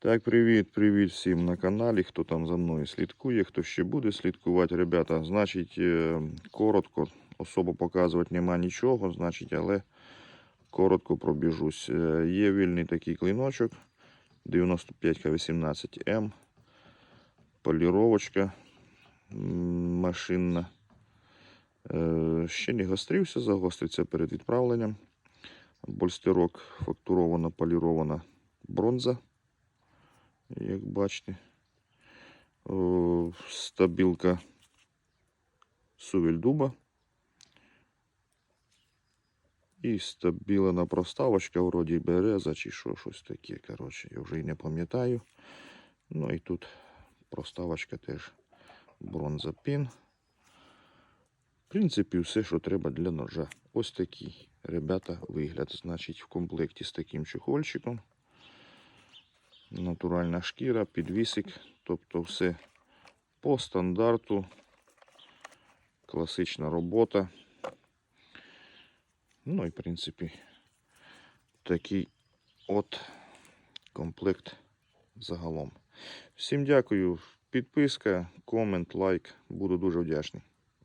Так, привіт, привіт всім на каналі. Хто там за мною слідкує, хто ще буде слідкувати, ребята. Значить, е, коротко, особо показувати нема нічого, значить, але коротко пробіжусь. Е, Є вільний такий клиночок 95К18М. Поліровочка машинна. Е, Ще не гострився, загостриться перед відправленням. Больстерок фактурована, полірована бронза як бачите. О, стабілка сувель дуба. І стабілена проставочка, вроді береза чи що, щось таке. Коротше, я вже і не пам'ятаю. Ну і тут проставочка теж бронзапін. В принципі, все, що треба для ножа. Ось такий, ребята, вигляд. Значить, в комплекті з таким чехольчиком натуральна шкіра, підвісик, тобто все по стандарту, класична робота. Ну і в принципі такий от комплект загалом. Всім дякую. Підписка, комент, лайк. Буду дуже вдячний.